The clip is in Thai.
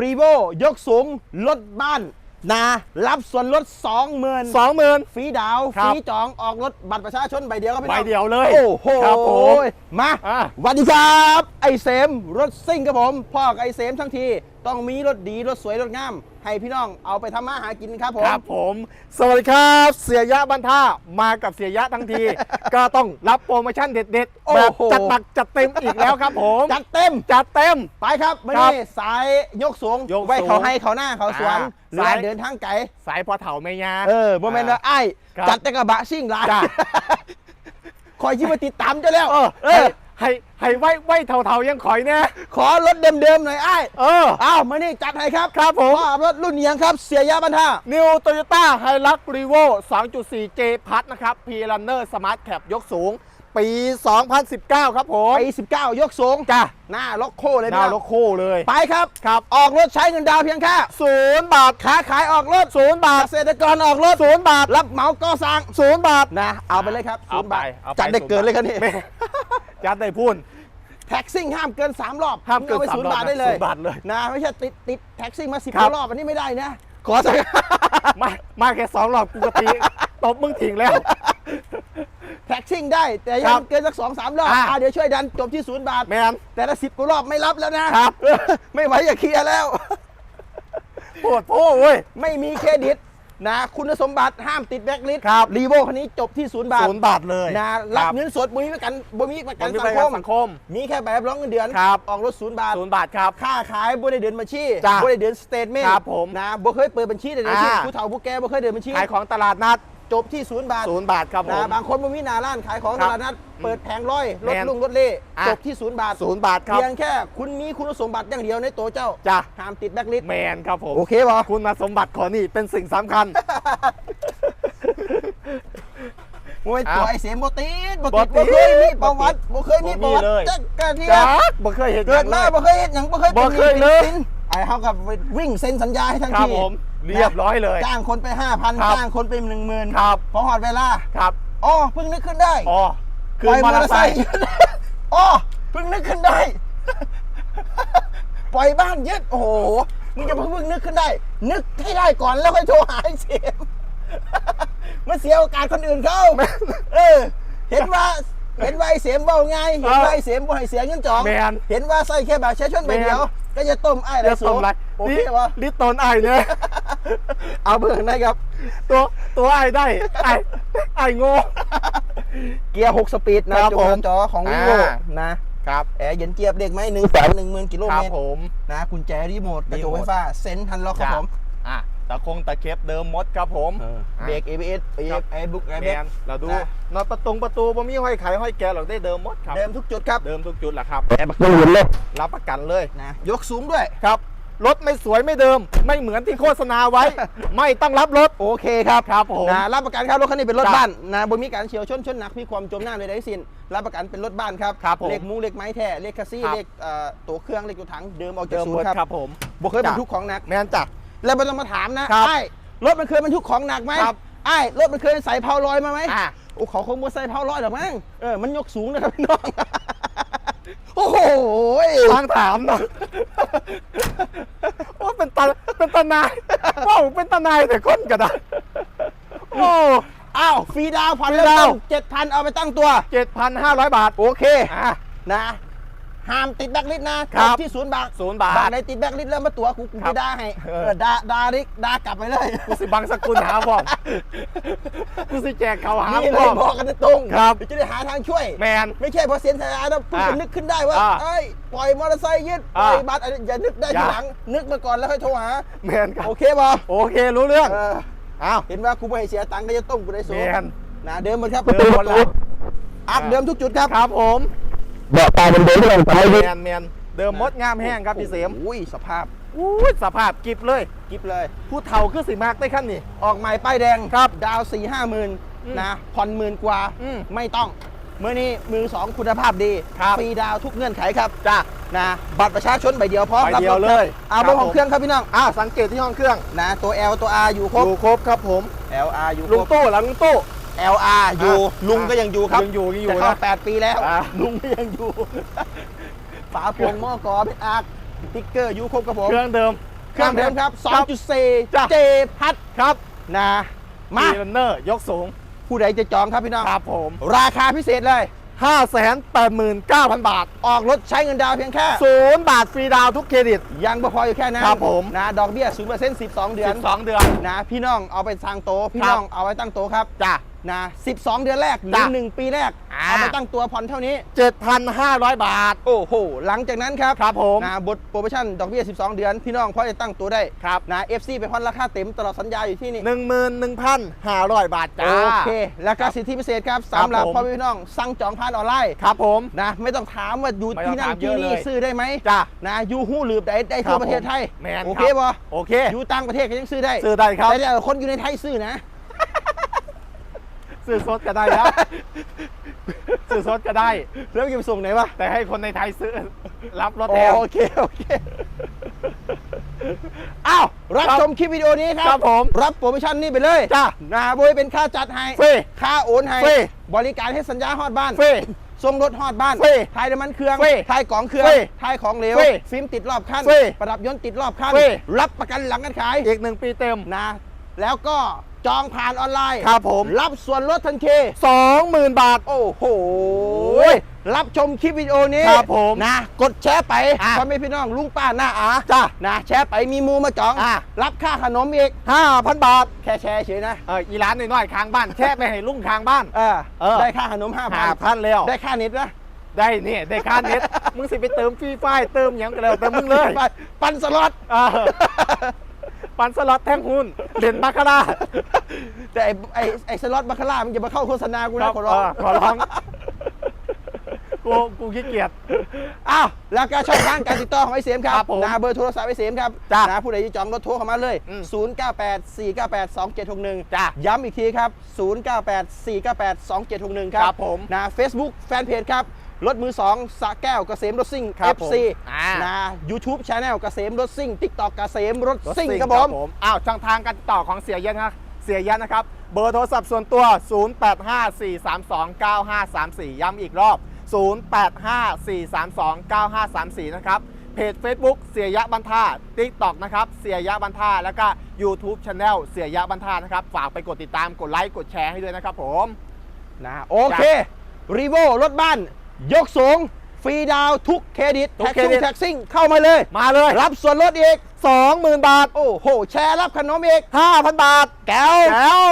รีโวยกสูงรถบ้านนารับส่วนลด 20,000 สองหมื่น ฟรีดาวครัฟบรีจองออกรถบัตรประชาชนใบเดียวครับพี่ใบน้องเดียวเลย โอ้โหครับผม มาอะ สวัสดีครับ ไอเสมรถซิ่งครับผม พ่อกับไอเสมทั้งที ต้องมีรถดี รถสวย รถงาม ให้พี่น้องเอาไปทำมาหากินครับผม ครับผม สวัสดีครับเสียยะบันท่ามากับเสียยะทั้งที ก็ต้องรับโปรโมชั่นเด็ดโอ้ๆแบบโห จัดหนักจัดเต็มอีกแล้วครับผมจัดเต็ม จัดเต็ม ไปครับไม่ครัได้บสายยกสูงยกสูงไว้เขาให้เขาหน้าเขาสวนอ่าเรือ สายเดินทางไกลสายพอเถ่าไม่ยา เออโมเมนต์ว่าไอ้ายครับจัดแต่กระบะซิ่งหลายจ้ะ คอยชิมาติดตามเจ้าแล้วเออเอ ให้อให้ให้ไว้ไว้เถ่าๆยังขอยแน่ขอรถเดิมๆหน่อยไอ้ายเออ อ้าวมานี่จัดให้ครับครับผมพ่อรถรุ่นเนียงครับ เสียยาบันท่านิวโตโยต้าไฮลักรีโว2.4 J พัทนะครับ P Runner Smart Cap ยกสูง ปี 2019 ครับผมปี19 ยกสูงจ้ะหน้าล็อกโคเลยหน้านะโลโก้เลย ไปครับครับ ออกรถใช้เงินดาวน์เพียงแค่ศูนย์บาทค้าขายออกรถศูนย์บาเกทษตรกรออกรถศูนย์บาท รับเหมาก่อสร้างศูนย์บาทนะ เอาไปเลยครับเอาศูนย์ไปบาทเอาไปจัดได้เกินเลยครับนี่ แม่ จัดได้พูน แท็กซิ่งห้ามเกิน 3 รอบห้ามเกินอไปสามศูนรย์อบบาทได้เลยศูนย์บาทเลยนะไม่ใช่ติดติดแท็กซิ่งมาสิบครับ รอบอันนี้ไม่ได้นะ ขอสัก มามาแค่สองรอบกูกตีตบมึงทิ้งแล้ว แท็กซิ่งได้แต่คยัรังบเกินสักสองสามรอบอ่าอะเดี๋ยวช่วยดันจบที่ศูนย์บาท แมน แต่ละสิบกว่ารอบไม่รับแล้วนะครับ ไม่ไหวอย่าเคลียร์แล้ว ปวดโพ้เว้ย ไม่มีเครดิตนะคุณสมบัติห้ามติดแบล็คลิสต์ครับ รีโวคันนี้จบที่ศูนย์บาทศูนย์บาทเลยนะรับเงินสดบ่มีประกันบ่มีประกักันนสัสังงคคมมสังคม มีแค่ใบรับรองเงินเดือนครับ ออกรถศูนย์บาท ศูนย์บาทครับ ค่าขายบ่ได้เดือนบัญชีจ้ะบ่ได้เดือนสเตทเมนต์ครับผมนะบ่เคยเปิดบัญชีเลยนะอ่า ผู้เฒ่าผู้แก่บ่เคยเดินบัญชี ขายของตลาดนัด จบที่ศูนย์บาทศูนย์บาทครับผนะมบางคนบ่มีหน้าร้านขายของครัตบลาดนัดเปิดแผงร้อยรถแมนลุงรถเล่อะ จบที่ศูนย์บาทศูนย์บาทครับเพียงแค่คุณมีคุณสมบัติอย่างเดียวในตัวเจ้าจ้ะห้ามติดแบล็คลิสต์แมนครับผม โอเคป่ะ คุณมาสมบัติขอนี่เป็นสิ่งสำคัญมวยอ้าวตัวไอ้เสียมบ่ติดบ่บ่ติดติบ่ดเคยมีประวัติบ่เคยมีประวัติบ่มีเลย จักกันเนี่ยจ้าบ่เคยเห็นเกิดมาอย่างบ่ลยเคยเห็นหยังบ่เคยเป็นบ่เคยหนี้เลย ป็นสินไอ้เฮากับวิ่งเซ็นสัญญาให้ทั้งครับทีผม เรียบร้อยเลย จ้างคนไป5,000ครับ จ้างคนไป10,000ครับพอหอดเวลาครับอ๋อเพิ่งนึกขึ้นได้อ๋อคืปอล่อยมมออเตเตออร์ร์ไซไซค์ค์ อ๋อเพิ่งนึกขึ้นได้ ปล่อยบ้านยึดโอ้โหมึงจะเพิ่งนึกขึ้นได้ นึกให้ได้ก่อนแล้วค่อยโทรหาไอ้เสียมมันเสียโอกาสคนอื่นเขาเออ เห็นว่า เห็นว่าไอ้เสียมเบาไงเห็นว่าไอ้เสียมบ่ให้เสียเงินจองแมนเห็นว่าใส่แค่แบบใช้ชนใบเดียวก็จะต้มไอ้ไรจะสูสมไรโอเควะลิตรนไอเนี่ย เอาเบอร์ไหนครับ ตัวตัวไอได้ไอไอโง่เกียร์6สปีดนะครับจผมอจอของวิโวอ่านะครับแอร์เย็นเจี๊ยบเด็กไหมหนึ่งแสนหนึ่งหมื่นกิโลครัเมบตรผมนะกุญแจรีโมทกระจกรีโมทไฟฟ้าเซ็นทันล็อกครับผมอะตะคงตะเข็บเดิมมดครับผมเบรก ABS ครั ABS บแอร์บุ๊กแอร์แมเบรกนเราดูนะน็อตประตูประตูบ่มีห้อยไขห้อยแกะหรอกได้เดิมมดครับเดิมทุกจุดครับเดิมทุกจุดแหละครับแอร์บักยืนเลยรับประกันเลยนะยกสูงด้วยครับ รถไม่สวยไม่เดิม ไม่เหมือนที่โฆษณาไว้ ไม่ต้องรับรถโอเคครับครับผมนะรับประกันครับรถคันนี้เป็นรถจ้ะบ้านนะบ่มีการเฉียวชนชนหนักมีความจมน้ำเลยได้สิ้นรับประกันเป็นรถบ้านครับครับผมเลขมุ้งเลขไม้แท้เลขคัสซี่ครับเลขเอ่อตัวเครื่องเลขตัวถังเดิมออกจากเดิมศูหนมดย์ครับครับผมบ่เคยบรรจ้ะทุกของหนักแมนจ้ะแล้วไม่ต้องมาถามนะครับไอ้รถมันเคยบรรทุกของหนักไหมครับไอ้รถมันเคยใส่เพาลอยมาไหมอะโอ้เขาคงมาใส่เพาลอยหรอกมั้งเออมันยกสูงนะครับพี่น้องโอ้โหทางถามหน่อยว่า เป็นตาเป็นตานายว้าวเป็นตานายแต่คนกระดาษโอ้ อ้าวฟรีดาวน์ผ่อนฟรีเริ่มดาว ต้น์นเจ็ดพันเอาไปตั้งตัว เจ็ดพันห้าร้อยบาท โอเค อะนะ ห้ามติดแบ็คลิสต์นะครับที่ศูนย์บาทศูนย์บาทบาทในติดแบ็คลิสต์แล้วมาตัวกูกูครัไปบด่าให้เออเออด่าด่าดิด่ากลับไปเลยกูสิบังสกุลหาบอกกูสิแจกเขาหานี่บเลอยกบอกกันตรงๆครับเดี๋ยวจะได้หาทางช่วยแมนไม่ใช่พอเซ็นสัญญาแล้วเพิ่งอ่าจะนึกขึ้นได้ว่าอ่าเอ้ยปล่อยมอเตอร์ไซค์ยึดปอ่าล่อยบัตรอะไรอย่านึกได้อย่าทีหลัง นึกมาก่อนแล้วค่อยโทรหาแมนครับโอเคป่ะโอเครู้เรื่องเอออ้าวเห็นว่ากูไม่ให้เสียตังค์ก็จะต้มกูได้สูแมนนะเดิมหมดครับเดิมหมดแล้วอัพเดิมทุกจุดครับครับผม เบาะตาเป็นเดิมที่เราแมนแมนเดิมมดงามแห้งครับพี่เสมอุ้ยสภาพอุ้ยสภาพกิบเลยกิฟเลย ผู้เฒ่าคือสิมากได้ขั้นนี่ออกใหม่ป้ายแดงครับ ดาวสี่ห้าหมื่นอืมนะผ่อนหมื่นกว่าอืมไม่ต้องเมื่อนี้มือสองคุณภาพดีครับฟรีดาวทุกเงื่อนไขครับจ้านะบัตรประชาชนใบเดียวพร้อมใบรับเดียวรถเลยเอาครับเบอร์ของผมเครื่องครับพี่น้องอ้าวสังเกตที่ห้องเครื่องนะตัว L ตัว R อยู่ครบอยู่ครบครับผม L R อยู่คลุรงบตู้แล้วลุงตู้ LR อยู่อะลุงก็ยังอยู่ครับยังอยู่ยังอยู่จะเข้านะ8ปีแล้ว อะลุงก็ยังอยู่ ฝาโปรงหม้อกอเพชรอาร์คสติ๊กเกอร์อยูครบกับผม เครื่องเดิม เครื่องเดิมครับ จ้ะ 2.4 J พัดครับนะ มาพีรันเนอร์ยกสูงผู้ใดจะจองครับพี่น้อง ครับผมราคาพิเศษเลย 589,000 บาท ออกรถใช้เงินดาวน์เพียงแค่ ศูนย์บาทฟรีดาวน์ทุกเครดิต ยังบ่พออยู่แค่นั้นครับผม นะ ดอกเบี้ย0% 12 เดือน 12 เดือน นะ พี่น้องเอาไปสร้างโตะพี่ครับน้องเอาไว้ตั้งโตะครับ จ้ะ นะ12 เดือนแรกหรือจ้ะหนึ่งปีแรกอ่าเอาไปตั้งตัวผ่อนเท่านี้ 7,500 บาท โอ้โห หลังจากนั้นครับครับผมนะบทโปรโมชั่นดอกเบี้ย 12 เดือน พี่น้องพอจะตั้งตัวได้ครับนะ FC ไปผ่อนราคาเต็มตลอดสัญญาอยู่ที่นี่11,500 บาทจ้าโอเค แล้วก็สิทธิพิเศษครับสำหรับผมพ่อแม่พี่น้องสั่งจองผ่านออนไลน์ครับผมนะไม่ต้องถามว่าอยู่ไม่ต้อที่งนั่นถามเยที่อะนี่เลยซื้อได้ไหมจ้ะนะอยู่หู้หรือได้ได้ครัทั่วบประเทศไทยผมแมนโอคเครับบ่โอเคอยู่ต่างประเทศก็ยังซื้อได้ซื้อได้ครับแต่ถ้าคนอยู่ในไทยซื้อนะ ซื้อสดก็ได้ แล้วซื้อสดก็ได้แล้วมันจะไปส่งไหนวะแต่ให้คนในไทยซื้อ รับรถแถมโอเคโอเคอ้าวรับครับชมคลิปวิดีโอนี้ครัครับผมรับโปรโมชั่นนี้ไปเลยจ้ะนะโบยเป็นค่าจัดให้ฟรีค่าโอนให้ฟรีบริการให้สัญญาฮอดบ้านฟรีส่งรถฮอดบ้านฟรีทายน้ำมันเครื่องฟรีทายกล่องเครื่องฟรีทายของเหลวฟรีฟิล์มติดรอบคันฟรีประดับยนต์ติดรอบคันฟรีรับประกันหลังการขาย อีกหนึ่งปีเต็มนะ แล้วก็ จองผ่านออนไลน์ครับผม รับส่วนลดทันที20,000 บาท โอ้โหยรับชมคลิปวิดีโอนี้ครับผมนะ กดแชร์ไปอะพ่อแม่พี่น้องลุงป้าหน้าอาจ้ะนะแชร์ไปมีมูมาจองอะรับค่าขนมอีก 5,000 บาท แค่แชร์เฉยนะเอออีร้านน้อยๆค้างบ้านแค่ไปให้ลุงค้างบ้านเออเออได้ค่าขนมห้าพัน5,000แล้วได้ค่าเน็ตนะได้นี่ได้ค่าเน็ตมึงสิไปเติมฟรีไฟล์เติมหยังก็แล้วแต่มึงเลยไปปันสล็อตเออ ปันสล็อตแท่งหุ้นเด่นบาคาร่าแต่ไอ้ไอ้ไอ้สล็อตบาคาร่ามันจะมาเข้าโฆษณากูคนะรับขอร้องเขอร้อง กูกูขี้เกียจ อ้าวแล้วก็ช่องทางการติดต่อของไอ้เสียมครับครับผมนะเบอร์โทรศัพท์ไอ้เสียมครับจ้ะนะผู้ใดที่จองรถโทรเข้ามาเลย อืม098 498 2761 จ้ะย้ำอีกทีครับ 098 498 2761 ครับครับผมนะ Facebook แฟนเพจครับ รถมือ2สระแก้วเกษมรถซิ่ง ครับผม FC อ่านะ YouTube Channel เกษมรถซิ่ง TikTok เกษมรถรถซิ่งซิ่งครับผม อ้าวช่องทางการติดต่อของเสียเย็นนะครับเสียเย็นนะครับ เบอร์โทรศัพท์ส่วนตัว 0854329534 ย้ำอีกรอบ 0854329534 นะครับ เพจ Facebook เสียยะบันทา TikTok นะครับ เสียยะบันทา แล้วก็ YouTube Channel เสียยะบันทา นะครับ ฝากไปกดติดตาม กดไลค์ กดแชร์ให้ด้วยนะครับผมนะโอเครีโวรถบ้าน ยกสูง ฟรีดาวน์ทุกเครดิต ทุกแท็กเครดิซี่ต แท็กซิ่งเข้ามาเลย มาเลย รับส่วนลดอีก 20,000 บาท โอ้โห แชร์รับขนมอีก 5,000 บาท แก้วแล้ว